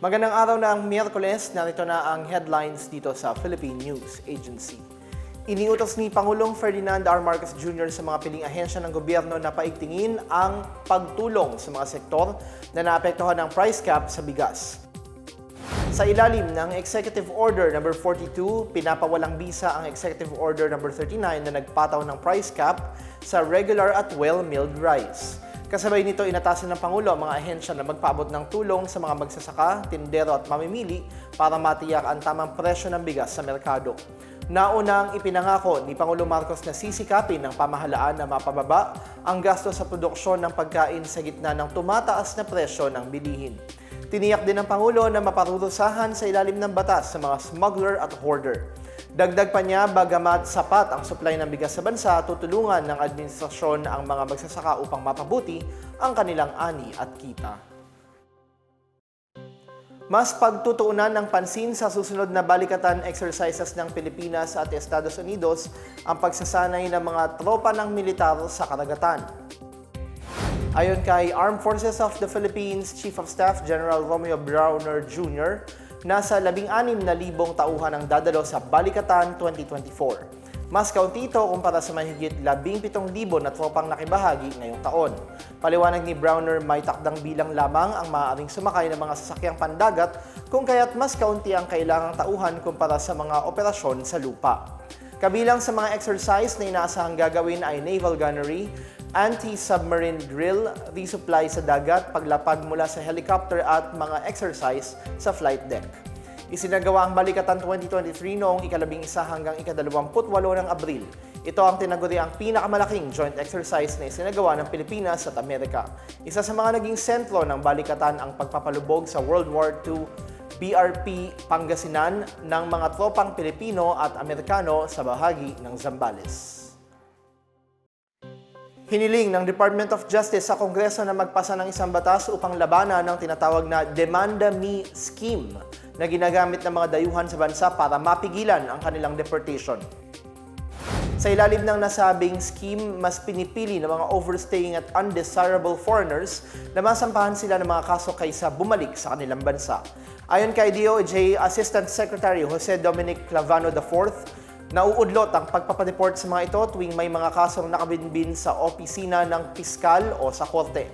Magandang araw na ang Miyerkules, narito na ang headlines dito sa Philippine News Agency. Iniutos ni Pangulong Ferdinand R. Marcos Jr. sa mga piling ahensya ng gobyerno na paigtingin ang pagtulong sa mga sektor na naapektuhan ng price cap sa bigas. Sa ilalim ng Executive Order No. 42, pinapawalang bisa ang Executive Order No. 39 na nagpataw ng price cap sa regular at well-milled rice. Kasabay nito, inatasan ng Pangulo ang mga ahensya na magpaabot ng tulong sa mga magsasaka, tindero at mamimili para matiyak ang tamang presyo ng bigas sa merkado. Naunang ipinangako ni Pangulo Marcos na sisikapin ng pamahalaan na mapababa ang gasto sa produksyon ng pagkain sa gitna ng tumataas na presyo ng bilihin. Tiniyak din ng Pangulo na maparurusahan sa ilalim ng batas sa mga smuggler at hoarder. Dagdag pa niya, bagamat sapat ang supply ng bigas sa bansa, tutulungan ng administrasyon ang mga magsasaka upang mapabuti ang kanilang ani at kita. Mas pagtutuunan ng pansin sa susunod na balikatan exercises ng Pilipinas at Estados Unidos ang pagsasanay ng mga tropa ng militar sa karagatan. Ayon kay Armed Forces of the Philippines Chief of Staff General Romeo Browner Jr., nasa 16,000 tauhan ang dadalo sa Balikatan 2024. Mas kaunti ito kumpara sa mahigit 17,000 na tropang nakibahagi ngayong taon. Paliwanag ni Browner, may takdang bilang lamang ang maaaring sumakay ng mga sasakyang pandagat kung kaya't mas kaunti ang kailangang tauhan kumpara sa mga operasyon sa lupa. Kabilang sa mga exercise na inaasahang gagawin ay naval gunnery, anti-submarine drill, resupply sa dagat, paglapag mula sa helicopter at mga exercise sa flight deck. Isinagawa ang Balikatan 2023 noong ikalabing isa hanggang ikadalawamputwalo ng Abril. Ito ang tinaguri ang pinakamalaking joint exercise na isinagawa ng Pilipinas at Amerika. Isa sa mga naging sentro ng Balikatan ang pagpapalubog sa World War II BRP Pangasinan ng mga tropang Pilipino at Amerikano sa bahagi ng Zambales. Hiniling ng Department of Justice sa Kongreso na magpasa ng isang batas upang labanan ng tinatawag na Demanda Me Scheme na ginagamit ng mga dayuhan sa bansa para mapigilan ang kanilang deportation. Sa ilalim ng nasabing scheme, mas pinipili ng mga overstaying at undesirable foreigners na masampahan sila ng mga kaso kaysa bumalik sa kanilang bansa. Ayon kay DOJ Assistant Secretary Jose Dominic Clavano IV, nauudlot ang pagpapadeport sa mga ito tuwing may mga kasong nakabinbin sa opisina ng piskal o sa korte.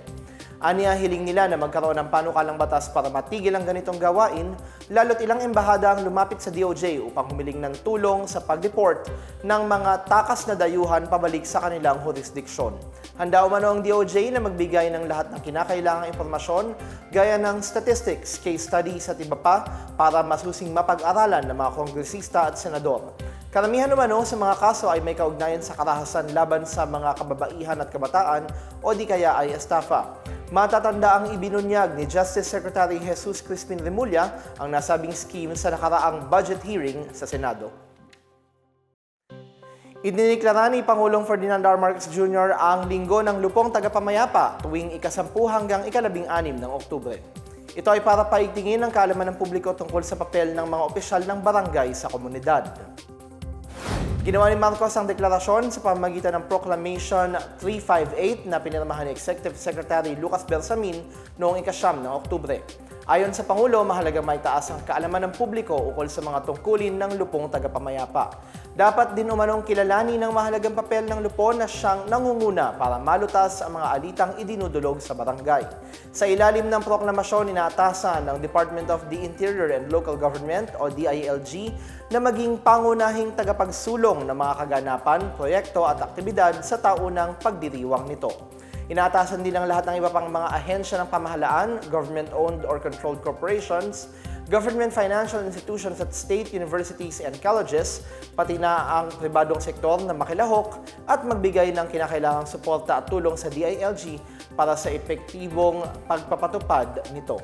Aniya hiling nila na magkaroon ng panukalang batas para matigil ang ganitong gawain, lalo't ilang embahada ang lumapit sa DOJ upang humiling ng tulong sa pag-deport ng mga takas na dayuhan pabalik sa kanilang jurisdiksyon. Handa umano ang DOJ na magbigay ng lahat ng kinakailangang impormasyon gaya ng statistics, case studies at iba pa para masusing mapag-aralan ng mga kongresista at senador. Karamihan umano sa mga kaso ay may kaugnayan sa karahasan laban sa mga kababaihan at kabataan o di kaya ay estafa. Matatanda ang ibinunyag ni Justice Secretary Jesus Crispin Remulla ang nasabing scheme sa nakaraang budget hearing sa Senado. Idiniklara ni Pangulong Ferdinand R. Marcos Jr. ang linggo ng lupong tagapamayapa tuwing ikasampu hanggang ikalabing anim ng Oktubre. Ito ay para paigtingin ang kaalaman ng publiko tungkol sa papel ng mga opisyal ng barangay sa komunidad. Ginawa ni Marcos ang deklarasyon sa pamamagitan ng Proclamation 358 na pinirmahan ni Executive Secretary Lucas Bersamin noong ikasyam ng Oktubre. Ayon sa Pangulo, mahalaga may taas ang kaalaman ng publiko ukol sa mga tungkulin ng lupong tagapamayapa. Dapat din umanong kilalanin ng mahalagang papel ng lupon na siyang nangunguna para malutas ang mga alitang idinudulog sa barangay. Sa ilalim ng proklamasyon, inaatasan ng Department of the Interior and Local Government o DILG na maging pangunahing tagapagsulong ng mga kaganapan, proyekto at aktibidad sa taunang pagdiriwang nito. Inaatasan din ang lahat ng iba pang mga ahensya ng pamahalaan, government-owned or controlled corporations, government financial institutions at state universities and colleges, pati na ang pribadong sektor na makilahok at magbigay ng kinakailangang suporta at tulong sa DILG para sa epektibong pagpapatupad nito.